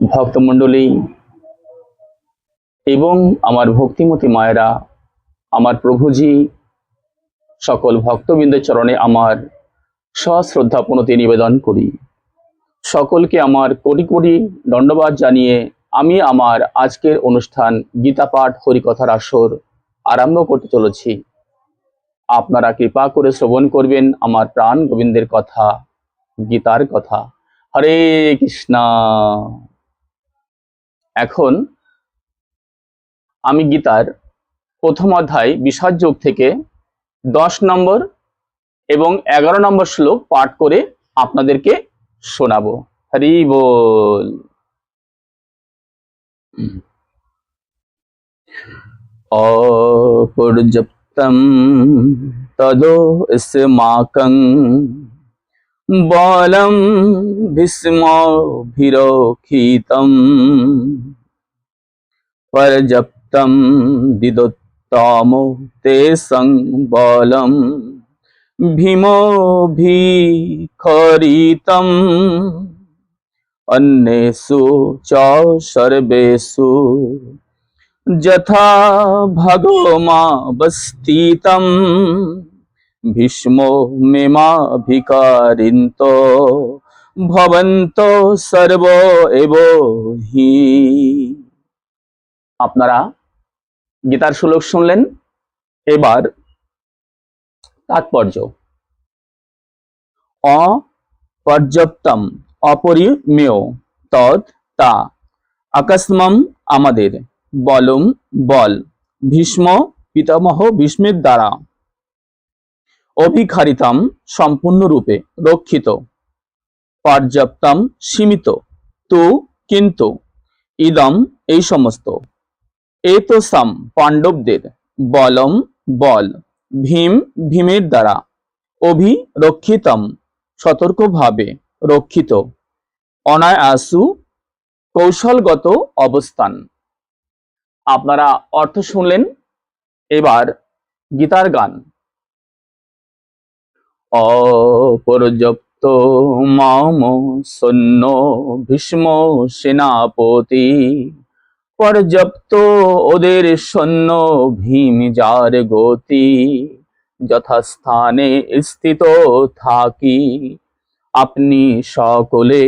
ভক্তমণ্ডলী এবং আমার ভক্তিমতী মায়েরা, আমার প্রভুজি, সকল ভক্তবৃন্দের চরণে আমার সশ্রদ্ধা প্রণতি নিবেদন করি। সকলকে আমার কোটি কোটি দণ্ডবাদ জানিয়ে আমি আমার আজকের অনুষ্ঠান গীতাপাঠ, হরিকথার আসর আরম্ভ করতে চলেছি। আপনারা কৃপা করে শ্রবণ করবেন আমার প্রাণ গোবিন্দের কথা, গীতার কথা। হরে কৃষ্ণা। এখন আমি গীতার প্রথম অধ্যায় বিষাদ যোগ থেকে দশ নম্বর এবং এগারো নম্বর শ্লোক পাঠ করে আপনাদেরকে শোনাবো। হরি বল। অপর্যাপ্তম তদো ইসমাকং বলম ভীষ্মভিরক্ষিতম পর্যাপ্তম দিদোত্তমো তে সংবলম ভীমোভিখরিতম অন্যেষু চ সর্বেষু যথা ভগমাবস্থিতম ভীষ্মো মেমাভিকারিন্ত ভবন্ত সর্ব এব হি আপনারা গীতার শ্লোক শুনলেন? এবার তাৎপর্য। অপর্যাপ্তম অপরিমেয় তৎ তা। আকস্মম আমাদের বলম বল। ভীষ্ম পিতামহ ভীষ্মের দ্বারা। অভিখারিতাম সম্পূর্ণরূপে রক্ষিত। পর্যাপ্তম সীমিত। তু কিন্তু ইদম এই সমস্ত। এতসাম পাণ্ডবদের বলম বল ভীম ভীমের দ্বারা অভিরক্ষিতম সতর্কভাবে রক্ষিত। অনায়াসু কৌশলগত অবস্থান। আপনারা অর্থ শুনলেন? এবার গীতার গান। অপর্যাপ্ত মাম সৈন্য ভীষ্ম সেনাপতি পর্যাপ্ত ওদের সৈন্য ভীম যার গতি, যথাস্থানে স্থিত থাকি। আপনি সকলে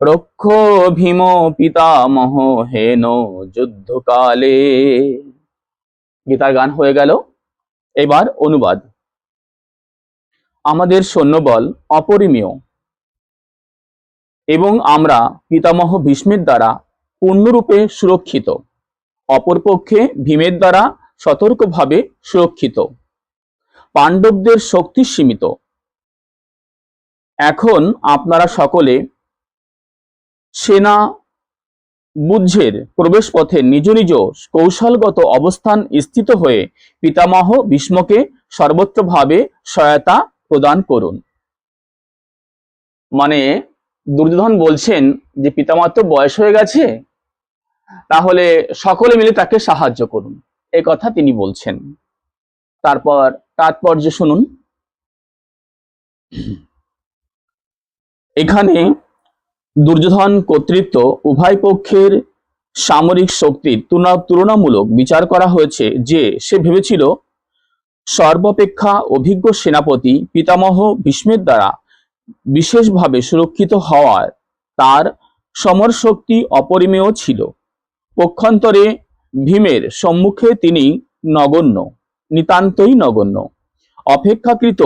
রক্ষ ভীম পিতামহ হেন যুদ্ধকালে। গীতার গান হয়ে গেল। এবার অনুবাদ। আমাদের সৈন্যবল অপরিমীয়। এবং আমরা পিতামহ ভীষ্মের দ্বারা পূর্ণরূপে সুরক্ষিত, অপরপক্ষে ভীমের দ্বারা সতর্কভাবে সুরক্ষিত। পাণ্ডবদের শক্তি সীমিত। এখন আপনারা সকলে সেনা বুদ্ধের প্রবেশ পথে নিজ নিজ কৌশলগত অবস্থান স্থিত হয়ে পিতামহ ভীষ্মকে সর্বত্রভাবে সহায়তা প্রদান করুন। মানে দুর্যোধন বলছেন যে পিতামাতা তো বয়স হয়ে গেছে, তাহলে সকলে মিলে তাকে সাহায্য করুন। এই কথা তিনি বলছেন। তারপর তাৎপর্য শুনুন। এখানে দুর্যোধন কর্তৃত্ব উভয় পক্ষের সামরিক শক্তির তুলনামূলক বিচার করা হয়েছে যে সে ভেবেছিল সর্বাপেক্ষা অভিজ্ঞ সেনাপতি পিতামহ ভীষ্মের দ্বারা বিশেষভাবে সুরক্ষিত হওয়ার তার সমর শক্তি অপরিমেয় ছিল। পক্ষান্তরে ভীমের সম্মুখে তিনি নগণ্য, নিতান্তই নগণ্য। অপেক্ষাকৃত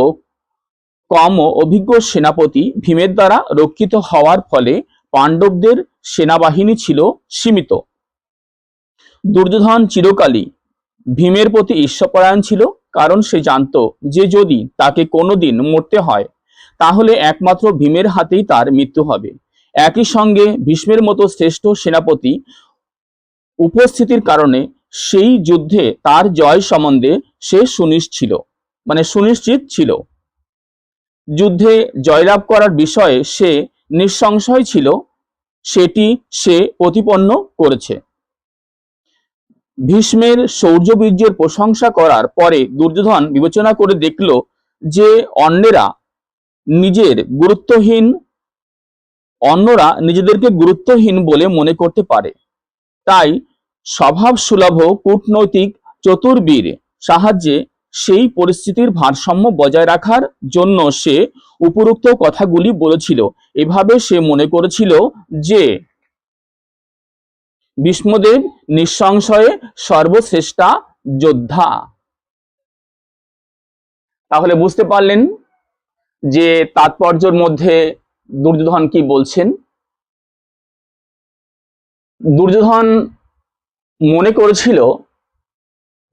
কম অভিজ্ঞ সেনাপতি ভীমের দ্বারা রক্ষিত হওয়ার ফলে পাণ্ডবদের সেনাবাহিনী ছিল সীমিত। দুর্যোধন চিরকালই ভীমের প্রতি ঈশ্বরপরায়ণ ছিল। কারণ সে জানত যে যদি তাকে কোনোদিন মরতে হয়, তাহলে একমাত্র ভীমের হাতেই তার মৃত্যু হবে। একই সঙ্গে ভীষ্মের মতো শ্রেষ্ঠ সেনাপতি উপস্থিতির কারণে সেই যুদ্ধে তার জয় সম্বন্ধে সে সুনিশ্চিত মানে সুনিশ্চিত ছিল। যুদ্ধে জয়লাভ করার বিষয়ে সে নিঃসংশয় ছিল, সেটি সে প্রতিপন্ন করেছে। ভীষ্মের শৌর্যবীর্যের প্রশংসা করার পরে দুর্যোধন বিবেচনা করে দেখল যে অন্যেরা নিজের গুরুত্বহীন, অন্যরা নিজেদেরকে গুরুত্বহীন বলে মনে করতে পারে। তাই স্বভাব সুলভ কূটনৈতিক, চতুর্বীর সাহায্যে সেই পরিস্থিতির ভারসাম্য বজায় রাখার জন্য সে উপরোক্ত কথাগুলি বলেছিল। এভাবে সে মনে করেছিল যে ভীষ্মদেব নিঃসংশয়ে সর্বশ্রেষ্ঠা যোদ্ধা। তাহলে বুঝতে পারলেন যে তাৎপর্যের মধ্যে দুর্যোধন কি বলছেন? দুর্যোধন মনে করেছিল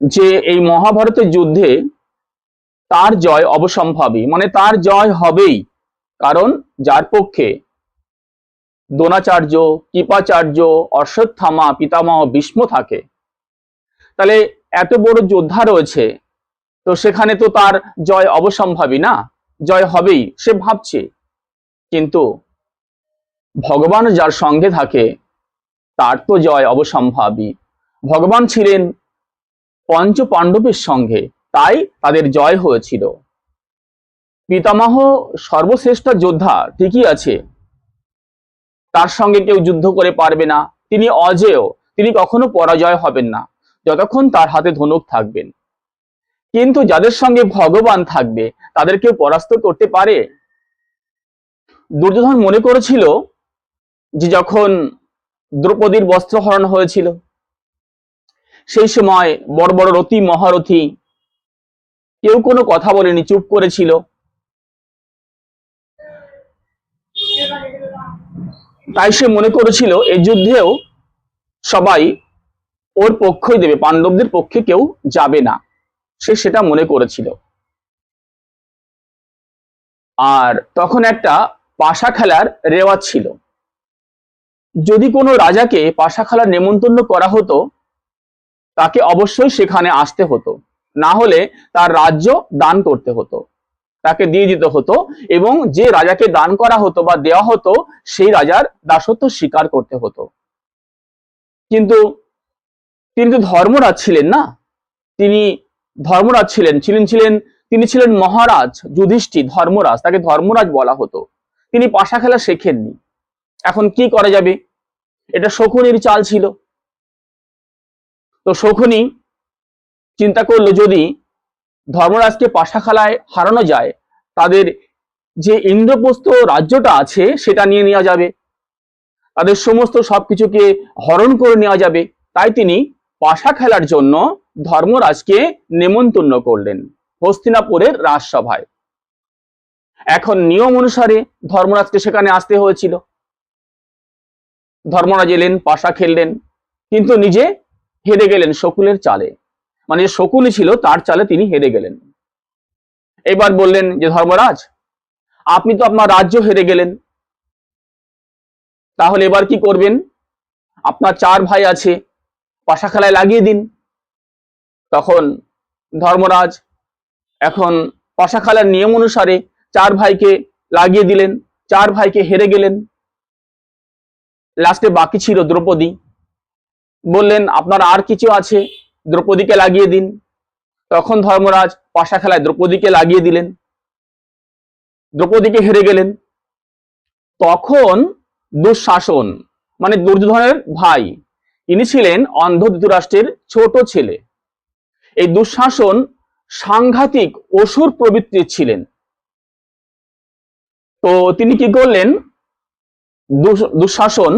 যে এই মহাভারতের যুদ্ধে তার জয় অবসম্ভাবী মানে তার জয় হবেই, কারণ যার পক্ষে দ্রোণাচার্য, কৃপাচার্য, অশ্বত্থামা, পিতামহ, ভীষ্ম থাকে। তাহলে এত বড় যোদ্ধা রয়েছে, তো সেখানে তো তার জয় অবসম্ভাবী না? জয় হবেই, সে ভাবছে। কিন্তু ভগবান যার সঙ্গে থাকে, তার তো জয় অবসম্ভাবী। ভগবান ছিলেন পঞ্চ পাণ্ডবের সঙ্গে, তাই তাদের জয় হয়েছিল। পিতামহ সর্বশ্রেষ্ঠ যোদ্ধা, ঠিকই আছে। তার সঙ্গে কেউ যুদ্ধ করে পারবে না। তিনি অজেয়, তিনি কখনো পরাজয় হবেন না, যতক্ষণ তার হাতে ধনুক থাকবেন। কিন্তু যাদের সঙ্গে ভগবান থাকবে, তাদের কেউ পরাস্ত করতে পারে? দুর্যোধন মনে করেছিল যে যখন দ্রৌপদীর বস্ত্রহরণ হয়েছিল, সেই সময় বড় বড় রথী মহারথী কেউ কোনো কথা বলেনি, চুপ করেছিল। তাই সে মনে করেছিল এই যুদ্ধেও সবাই ওর পক্ষই দেবে, পাণ্ডবদের পক্ষে কেউ যাবে না। সে সেটা মনে করেছিল। আর তখন একটা পাশা খেলার রেওয়াজ ছিল। যদি কোনো রাজাকে পাশা খেলার নেমন্তন্ন করা হতো, তাকে অবশ্যই সেখানে আসতে হতো। না হলে তার রাজ্য দান করতে হতো। তাকে দিয়ে দিতে হতো এবং যে রাজাকে দান করা হতো বা দেওয়া হতো, সেই রাজার দাসত্ব স্বীকার করতে হতো। কিন্তু তিনি তো ধর্মরাজ ছিলেন না। তিনি ধর্মরাজ ছিলেন ছিলেন ছিলেন, তিনি ছিলেন মহারাজ যুধিষ্ঠি ধর্মরাজ, তাকে ধর্মরাজ বলা হতো। তিনি পাশা খেলা শেখেননি। এখন কি করা যাবে? এটা শকুনির চাল ছিল। তো শকুনি চিন্তা করল যদি ধর্মরাজকে পাশা খেলায় হারানো যায়, তাদের যে ইন্দ্রপ্রস্থ রাজ্যটা আছে সেটা নিয়ে নেওয়া যাবে। তাদের সমস্ত সবকিছুকে হরণ করে নেওয়া যাবে। তাই তিনি পাশা খেলার জন্য ধর্মরাজকে নেমন্তন্ন করলেন হস্তিনাপুরের রাজসভায়। এখন নিয়ম অনুসারে ধর্মরাজকে সেখানে আসতে হয়েছিল। ধর্মরাজ এলেন, পাশা খেললেন, কিন্তু নিজে হেরে গেলেন শকুলের চালে। মানে যে শকুনি ছিল, তার চালে তিনি হেরে গেলেন। এবার বললেন যে, ধর্মরাজ, আপনি তো আপনার রাজ্য হেরে গেলেন। তাহলে এবার কি করবেন? আপনার চার ভাই আছে পাশা খেলায় লাগিয়ে দিন। তখন ধর্মরাজ এখন পাশা খেলার নিয়ম অনুসারে চার ভাইকে লাগিয়ে দিলেন, চার ভাইকে হেরে গেলেন। লাস্টে বাকি ছিল দ্রৌপদী। বললেন, আপনার আর কিছু আছে? দ্রৌপদীকে লাগিয়ে দিন। তখন ধর্মরাজ পাশা খেলায় দ্রৌপদীকে লাগিয়ে দিলেন। দ্রৌপদীকে হেরে গেলেন। তখন দুঃশাসন মানে দুর্যোধনের ভাই, ইনি ছিলেন অন্ধ ধৃতরাষ্ট্রের ছোট ছেলে। এই দুঃশাসন সাংঘাতিক অসুর প্রবৃত্তির ছিলেন। তো তিনি কি করলেন? দুঃশাসন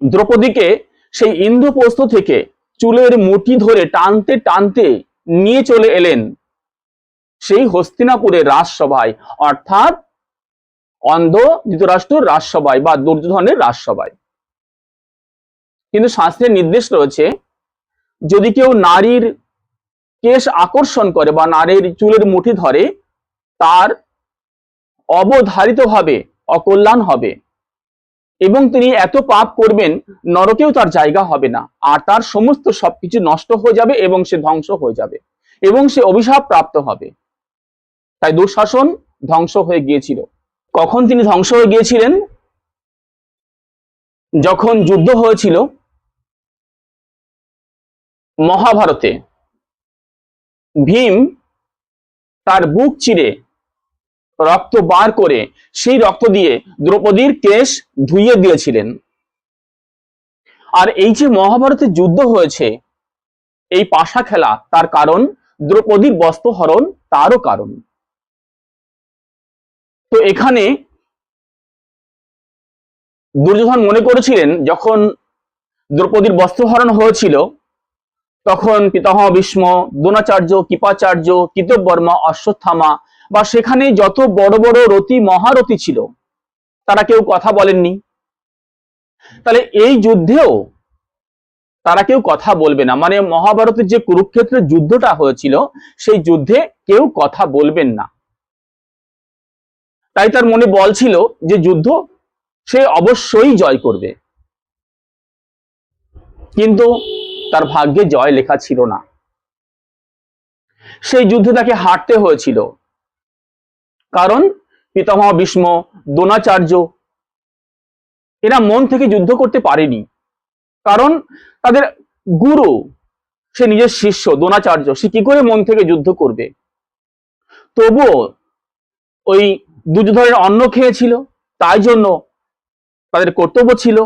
দ্রৌপদীকে সেই ইন্দ্রপ্রস্থ থেকে চুলের মুঠি ধরে টানতে টানতে নিয়ে চলে এলেন সেই হস্তিনাপুরের রাজসভায়, অর্থাৎ অন্ধ ধৃতরাষ্ট্র রাজসভায় বা দুর্যোধনের রাজসভায়। কিন্তু শাস্ত্রের নির্দেশ রয়েছে, যদি কেউ নারীর কেশ আকর্ষণ করে বা নারীর চুলের মুঠি ধরে, তার অবধারিতভাবে অকল্যাণ হবে। এবং তিনি এত পাপ করবেন, নরকেও তার জায়গা হবে না। আর তার সমস্ত সবকিছু নষ্ট হয়ে যাবে এবং সে ধ্বংস হয়ে যাবে এবং সে অভিশাপ প্রাপ্ত হবে। তাই দুঃশাসন ধ্বংস হয়ে গিয়েছিল। কখন তিনি ধ্বংস হয়ে গিয়েছিলেন? যখন যুদ্ধ হয়েছিল মহাভারতে, ভীম তার বুক চিরে রক্ত বার করে সেই রক্ত দিয়ে দ্রৌপদীর কেশ ধুইয়ে দিয়েছিলেন। আর এই যে মহাভারতের যুদ্ধ হয়েছে, এই পাশা খেলা, তার কারণ দ্রৌপদীর বস্ত্র তারও কারণ। তো এখানে দুর্যোধন মনে করেছিলেন, যখন দ্রৌপদীর বস্ত্রহরণ হয়েছিল, তখন পিতামহ ভীষ্ম, দ্রোণাচার্য, কৃপাচার্য কৃতবর্মা অশ্বত্থামা বা সেখানে যত বড় বড় রতি মহারথী ছিল, তারা কেউ কথা বলেননি। তাহলে এই যুদ্ধেও তারা কেউ কথা বলবে না। মানে মহাভারতের যে কুরুক্ষেত্রের যুদ্ধটা হয়েছিল, সেই যুদ্ধে কেউ কথা বলবেন না। তাই তার মনে বল ছিল যে যুদ্ধ সে অবশ্যই জয় করবে। কিন্তু তার ভাগ্যে জয় লেখা ছিল না। সেই যুদ্ধে তাকে হারতে হয়েছিল। কারণ পিতামহ ভীষ্ম, দ্রোণাচার্য, এরা মন থেকে যুদ্ধ করতে পারেনি। কারণ তাদের গুরু, সে নিজের শিষ্য, দ্রোণাচার্য, সে কি করে মন থেকে যুদ্ধ করবে? তবুও ওই দুর্যোধনের অন্ন খেয়েছিল, তাই জন্য তাদের কর্তব্য ছিল।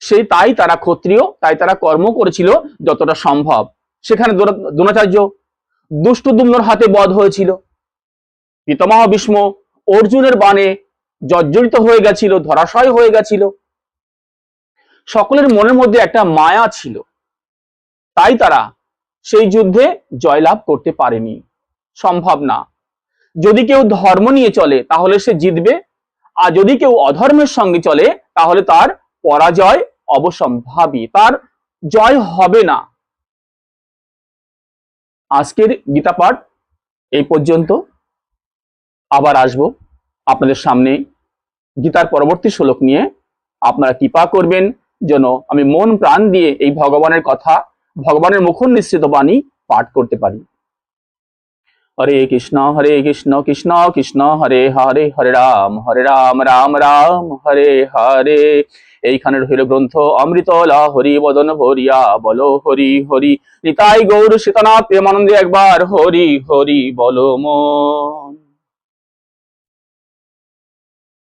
সেই তাই তারা ক্ষত্রিয়, তাই তারা কর্ম করেছিল যতটা সম্ভব। সেখানে দ্রোণ- দ্রোণাচার্য দুষ্টদুম্নর হাতে বধ হয়েছিল। পিতামহ ভীষ্ম অর্জুনের বাণে জর্জরিত হয়ে গেছিল, ধরাশয় হয়ে গেছিল। সকলের মনের মধ্যে একটা মায়া ছিল। তাই তারা সেই যুদ্ধে জয়লাভ করতে পারেনি। সম্ভব না। যদি কেউ ধর্ম নিয়ে চলে, তাহলে সে জিতবে। আর যদি কেউ অধর্মের সঙ্গে চলে, তাহলে তার পরাজয় অবসম্ভাবী, তার জয় হবে না। আজকের গীতা পাঠ এই পর্যন্ত। আবার আসব আপনাদের সামনে গীতার পরবর্তী শ্লোক নিয়ে। আপনারা কৃপা করবেন যেন আমি মন প্রাণ দিয়ে এই ভগবানের কথা, ভগবানের মুখর নিঃসৃত বাণী পাঠ করতে পারি হরে কৃষ্ণ হরে কৃষ্ণ কৃষ্ণ কৃষ্ণ হরে হরে হরে রাম হরে রাম রাম রাম হরে হরে এইখানে রহিল গ্রন্থ অমৃত হরি বদন ভরিয়া বলো হরি হরি নিতাই গৌর সীতানাথ প্রেমানন্দে একবার হরি হরি বলো মন